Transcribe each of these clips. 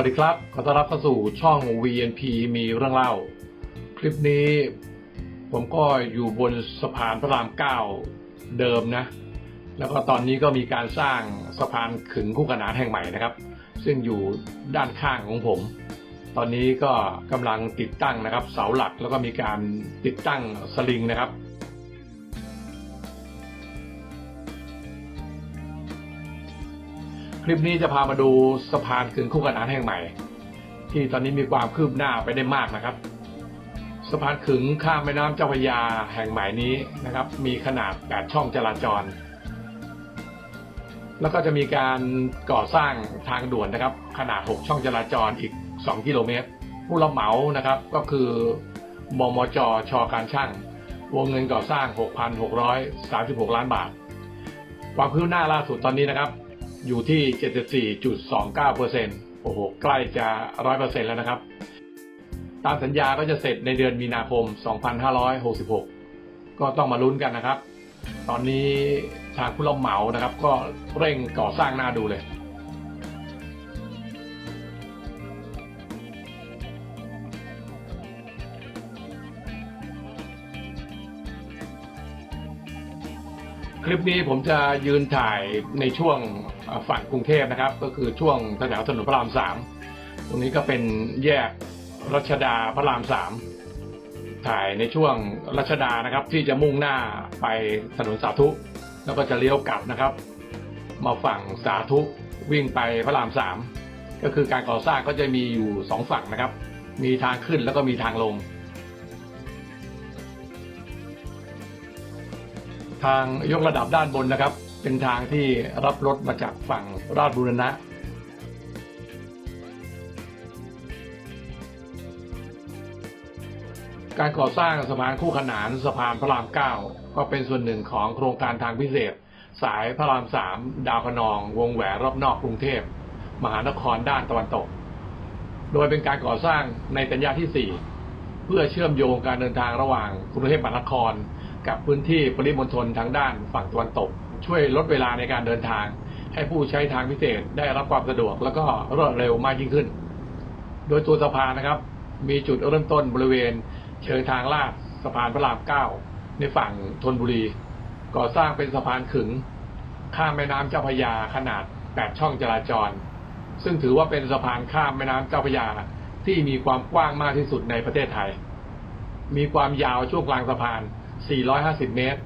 สวัสดีครับ ขอต้อนรับเข้าสู่ช่อง VNP มีเรื่องเล่า คลิปนี้ผมก็อยู่บนสะพานพระรามเก้าเดิมนะ แล้วก็ตอนนี้ก็มีการสร้างสะพานขึงคู่ขนานแห่งใหม่นะครับ ซึ่งอยู่ด้านข้างของผม ตอนนี้ก็กำลังติดตั้งนะครับ เสาหลักแล้วก็มีการติดตั้งสลิงนะครับ คลิปนี้จะพามาดูสะพานขึงคู่ขนานแห่งใหม่ ที่ตอนนี้มีความคืบหน้าไปได้มากนะครับ สะพานขึงข้ามแม่น้ำเจ้าพระยาแห่งใหม่นี้นะครับ มีขนาด 8 ช่องจราจร แล้วก็จะมีการก่อสร้างทางด่วนนะครับ ขนาด 6 ช่องจราจรอีก 2 กิโลเมตร ผู้รับเหมานะครับก็คือมมจชการช่างวงเงินก่อสร้าง 6,636 ล้านบาท ความคืบหน้าล่าสุดตอนนี้นะครับ อยู่ที่ 74.29%โอ้โห ใกล้จะ 100%แล้วนะครับ ตามสัญญาก็จะเสร็จในเดือนมีนาคม 2566 ก็ต้องมาลุ้นกันนะครับ ตอนนี้ทางผู้รับเหมานะครับ ก็เร่งก่อสร้างหน้าดูเลย คลิปนี้ผมจะยืนถ่ายในช่วงฝั่งกรุงเทพนะครับ ก็คือช่วงแถวถนนพระรามสามตรงนี้ก็เป็นแยกรัชดาพระรามสามถ่ายในช่วงรัชดานะครับ ที่จะมุ่งหน้าไปถนนสาธุ แล้วก็จะเลี้ยวกลับนะครับ มาฝั่งสาธุวิ่งไปพระรามสามก็คือการก่อสร้างก็จะมีอยู่สองฝั่งนะครับ มีทางขึ้นแล้วก็มีทางลง ทางยกระดับด้านบนนะครับ เป็นทางที่รับรถมาจากฝั่งราชบุรณะการก่อสร้างสะพานคู่ขนานสะพานพระรามเก้าก็เป็นส่วนหนึ่งของโครงการทางพิเศษ สายพระรามสามดาวคะนอง วงแหวนรอบนอกกรุงเทพ มหานครด้านตะวันตก โดยเป็นการก่อสร้างในสัญญาที่ 4 เพื่อเชื่อมโยงการเดินทางระหว่างกรุงเทพมหานคร กับพื้นที่ปริมณฑลทางด้านฝั่งตะวันตก ช่วยลดเวลาในการเดินทาง ให้ผู้ใช้ทางพิเศษได้รับความสะดวก แล้วก็รวดเร็วมากยิ่งขึ้น โดยตัวสะพานนะครับ มีจุดเริ่มต้นบริเวณ เชิงทางลาดสะพานพระรามเก้าในฝั่งธนบุรี ก่อสร้างเป็นสะพานขึง ข้ามแม่น้ำเจ้าพระยาขนาด 8 ช่องจราจร ซึ่งถือว่าเป็นสะพานข้ามแม่น้ำเจ้าพระยาที่มีความกว้างมากที่สุดในประเทศไทย มีความยาวช่วงกลางสะพาน 450 เมตร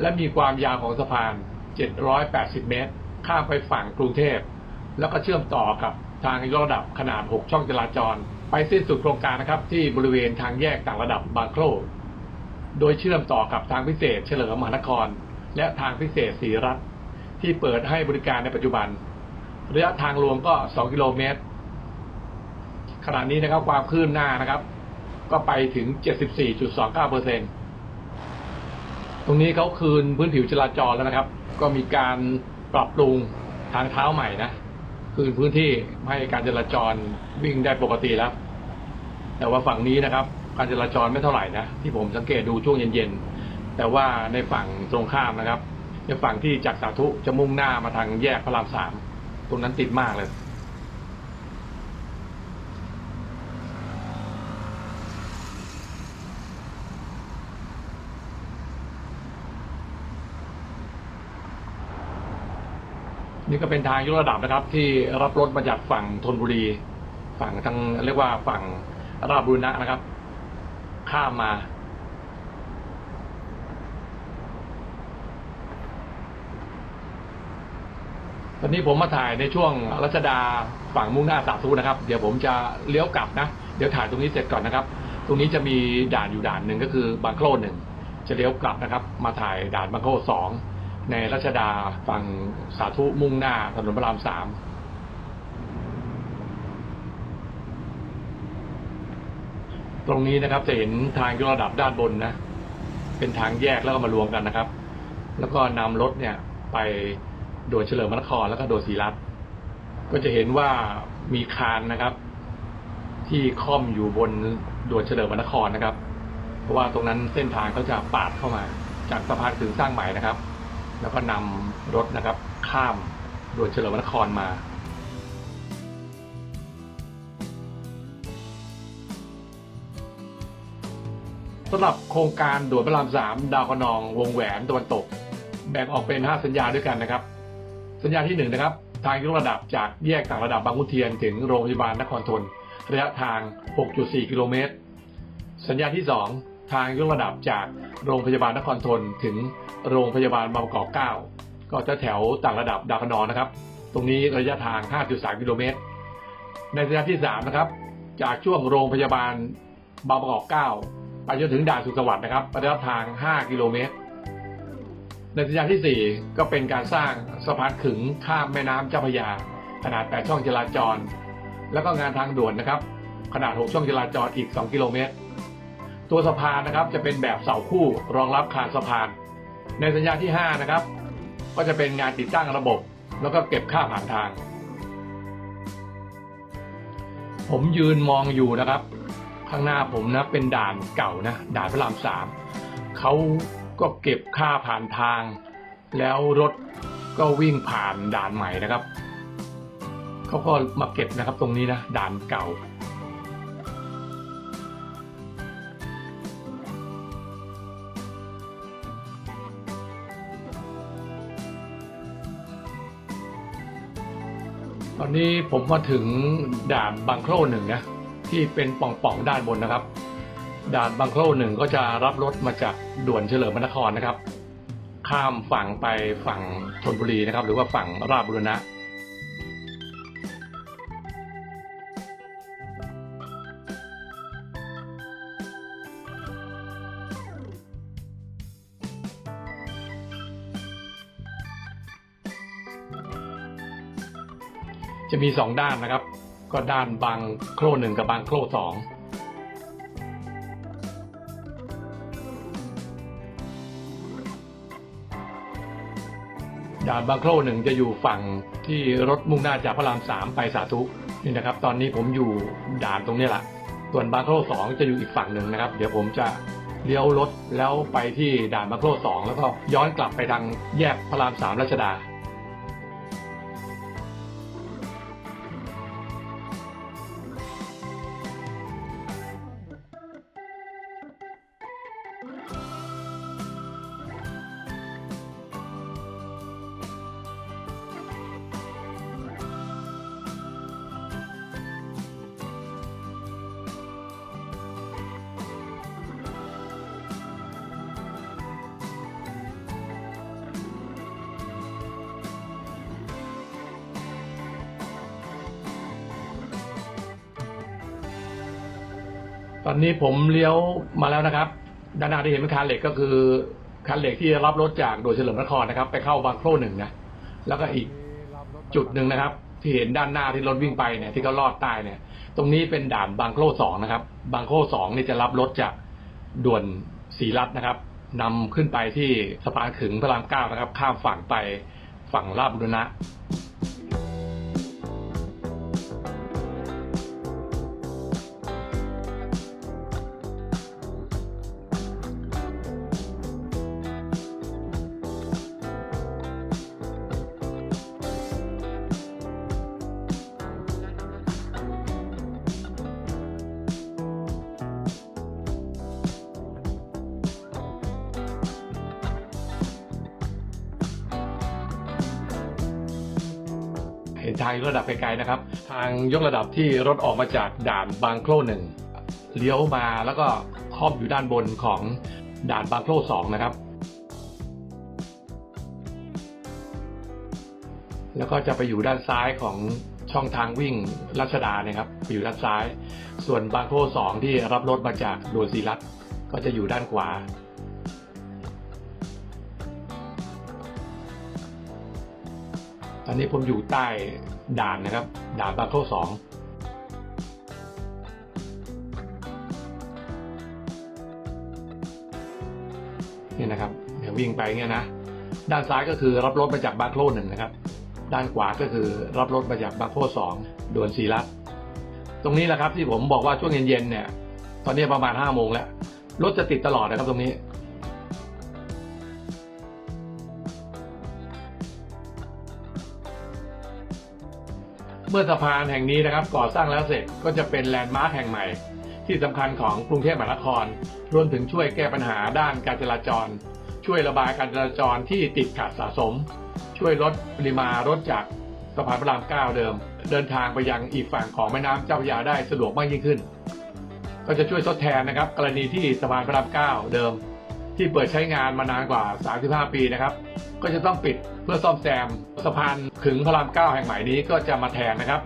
และมีความยาวของสะพาน 780 เมตร ข้ามไปฝั่งกรุงเทพ แล้วก็เชื่อมต่อกับทางยกระดับขนาด 6 ช่องจราจร ไปสิ้นสุดโครงการนะครับ ที่บริเวณทางแยกต่างระดับบางโครโดยเชื่อมต่อกับทางพิเศษเฉลิมมหานคร และทางพิเศษศรีรัตที่เปิดให้บริการในปัจจุบัน ระยะทางรวมก็ 2 กิโลเมตร ขณะนี้นะครับความคลื่นหน้านะครับ ก็ไปถึง 74.29เปอร์เซ็นต ตรงนี้เขาคืนพื้นผิวจราจรแล้วนะครับ ก็มีการปรับปรุงทางเท้าใหม่นะคืนพื้นที่ให้การจราจรวิ่งได้ปกติแล้ว แต่ว่าฝั่งนี้นะครับ การจราจรไม่เท่าไหร่นะที่ผมสังเกตดูช่วงเย็นๆแต่ว่าในฝั่งตรงข้ามนะครับในฝั่งที่จากสาธุจะมุ่งหน้ามาทางแยกพระรามสามตรงนั้นติดมากเลย นี่ก็เป็นทางยกระดับนะครับ ที่รับรถมาจากฝั่งธนบุรี ฝั่งทางเรียกว่าฝั่งราชบุรณะนะครับ ข้ามมาตอนนี้ผมมาถ่ายในช่วงรัชดาฝั่งมุ่งหน้าสาธุนะครับ เดี๋ยวผมจะเลี้ยวกลับนะ เดี๋ยวถ่ายตรงนี้เสร็จก่อนนะครับ ตรงนี้จะมีด่านอยู่ด่านหนึ่งก็คือบางโคลนหนึ่งจะเลี้ยวกลับนะครับ มาถ่ายด่านบางโคลนสอง ในรัชดาฝั่งสาธุมุ่งหน้าถนนพระรามสามตรงนี้นะครับจะเห็นทางยกระดับด้านบนนะ เป็นทางแยกแล้วก็มารวมกันนะครับ แล้วก็นำรถเนี่ยไปโดยเฉลิมพระนครแล้วก็โดยศรีรัตน์ก็จะเห็นว่ามีคานนะครับ ที่ค่อมอยู่บนด่วนเฉลิมพระนครนะครับ เพราะว่าตรงนั้นเส้นทางเขาจะปาดเข้ามา จากสะพานถึงสร้างใหม่นะครับ แล้วก็นำรถนะครับข้ามด่วนเฉลิมนครมาสำหรับโครงการด่วนพระรามสามดาวกรนอง วงแหวนตะวันตก แบ่งออกเป็น 5 สัญญาด้วยกันนะครับ สัญญาที่1นนะครับทางยกระดับจากแยกต่างระดับบางขุนเทียนถึงโรงพยาบาลนครทนระยะทาง 6.4 กิโลเมตร สัญญาที่ 2 ทางยกระดับจากโรงพยาบาลนครทนถึงโรงพยาบาลบางประกอบ9ก็จะแถวต่างระดับดาวคนองนะครับ ตรงนี้ระยะทาง 5.3 กิโลเมตร ในสัญญาที่ 3 นะครับ จากช่วงโรงพยาบาลบางประกอบ 9 ไปจนถึงด่านสุขสวัสดิ์นะครับระยะทาง 5 กิโลเมตร ในสัญญาที่ 4 ก็เป็นการสร้างสะพานขึงข้ามแม่น้ำเจ้าพระยา ขนาด 8 ช่องจราจร แล้วก็งานทางด่วนนะครับ ขนาด 6 ช่องจราจรอีก 2 กิโลเมตร ตัวสะพานนะครับจะเป็นแบบเสาคู่รองรับคานสะพาน ในสัญญาที่ 5 นะครับ ก็จะเป็นงานติดตั้งระบบ แล้วก็เก็บค่าผ่านทาง ผมยืนมองอยู่นะครับ ข้างหน้าผมนะเป็นด่านเก่านะด่านพระรามสามเขาก็เก็บค่าผ่านทาง แล้วรถก็วิ่งผ่านด่านใหม่นะครับเขาก็มาเก็บนะครับตรงนี้นะด่านเก่า ตอนนี้ผมมาถึงด่านบางโคลหนึ่งนะที่เป็นป่องๆด้านบนนะครับ ด่านบางโคลหนึ่งก็จะรับรถมาจากด่วนเฉลิมพระนครนะครับ ข้ามฝั่งไปฝั่งธนบุรีนะครับ หรือว่าฝั่งราชบุรณะ จะมีสองด้านนะครับ ก็ด้านบางโคร่หนึ่งกับบางโคร่สองด่านบางโคร่หนึ่งจะอยู่ฝั่งที่รถมุ่งหน้าจากพระรามสามไปสาธุนี่นะครับ ตอนนี้ผมอยู่ด่านตรงนี้แหละส่วนบางโคร่สองจะอยู่อีกฝั่งหนึ่งนะครับ เดี๋ยวผมจะเลี้ยวรถแล้วไปที่ด่านบางโคร่สองแล้วก็ย้อนกลับไปทางแยกพระรามสามรัชดา ตอนนี้ผมเลี้ยวมาแล้วนะครับ ด้านหน้าที่เห็นเป็นคานเหล็กก็คือคานเหล็กที่รับรถจากโดยเฉลิมนครนะครับ ไปเข้าบางโคร่หนึ่งนะแล้วก็อีกจุดหนึ่งนะครับ ที่เห็นด้านหน้าที่รถวิ่งไปเนี่ยที่เขาลอดใต้เนี่ย ตรงนี้เป็นด่านบางโคร่สองนะครับ บางโคร่สองนี่จะรับรถจากด่วนศรีรัตน์นะครับนำขึ้นไปที่สะพานขึงพระรามเก้านะครับ ข้ามฝั่งไปฝั่งราชบุรณะ นทางยกระดับไกลๆนะครับ ทางยกระดับที่รถออกมาจากด่านบางโคร่หนึ่งเลี้ยวมาแล้วก็ครอบอยู่ด้านบนของด่านบางโคร่สองนะครับ แล้วก็จะไปอยู่ด้านซ้ายของช่องทางวิ่งรัชดาเนี่ยครับอยู่ด้านซ้าย ส่วนบางโคร่สองที่รับรถมาจากด่วนศรีรัตก็จะอยู่ด้านขวา ตอนนี้ผมอยู่ใต้ด่านนะครับ ด่านบางโคร่สองนี่นะครับเดี๋ยววิ่งไปเงี้ยนะ ด้านซ้ายก็คือรับรถมาจากบาโคร่หนึ่งนะครับ ด้านขวาก็คือรับรถมาจากบาโคร่สองด่วนศรีรัตตรงนี้แหละครับที่ผมบอกว่าช่วงเย็นๆเนี่ย ตอนนี้ประมาณห้าโมงแล้ว รถจะติดตลอดนะครับตรงนี้ มื่อสะพานแห่งนี้นะครับก่อสร้างแล้วเสร็จก็จะเป็นแลนด์มาร์คแห่งใหม่ ที่สำคัญของกรุงเทพมหานคร รวมถึงช่วยแก้ปัญหาด้านการจราจร ช่วยระบายการจราจรที่ติดขัดสะสม ช่วยลดปริมาณรถจากสะพานพระราม9เดิม เดินทางไปยังอีกฝั่งของแม่น้ำเจ้าพระยาได้สะดวกมากยิ่งขึ้น ก็จะช่วยทดแทนนะครับ กรณีที่สะพานพระราม9เดิม ที่เปิดใช้งานมานานกว่า 35 ปีนะครับ ก็จะต้องปิดเพื่อซ่อมแซมสะพานขึงพระรามเก้าแห่งใหม่นี้ก็จะมาแทนนะครับ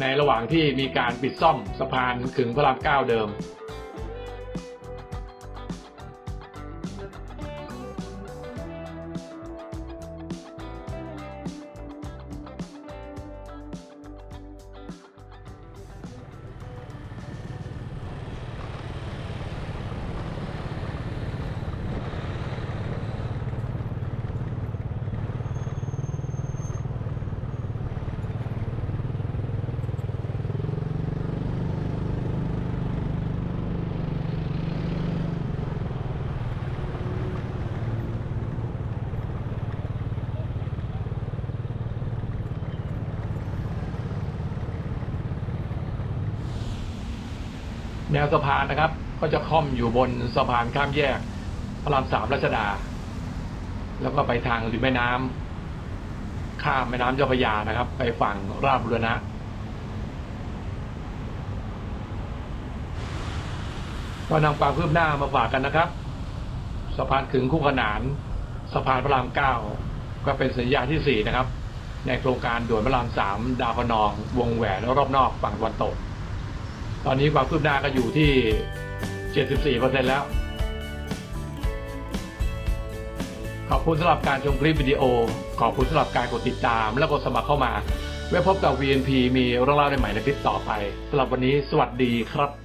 ในระหว่างที่มีการปิดซ่อมสะพานขึงพระรามเก้าเดิม วสะพานนะครับ ก็จะค่อมอยู่บนสะพานข้ามแยก พระรามสามรัชดา แล้วก็ไปทางริมแม่น้ำข้ามแม่น้ำเจ้าพระยานะครับ ไปฝั่งราชบุรณะก็นำความคืบหน้ามาฝากกันนะครับ สะพานขึงคู่ขนาน สะพานพระรามเก้าก็เป็นสัญญาที่สี่นะครับ ในโครงการด่วนพระรามสามดาวพนอง วงแหวนรอบนอกฝั่งตะวันตก ตอนนี้ความคืบหน้าก็อยู่ที่ 74%แล้ว ขอบคุณสำหรับการชมคลิปวิดีโอ ขอบคุณสำหรับการกดติดตาม และกดสมัครเข้ามา ไว้พบกับ VNP มีเรื่องเล่าในใหม่ในคลิปต่อไปสำหรับวันนี้สวัสดีครับ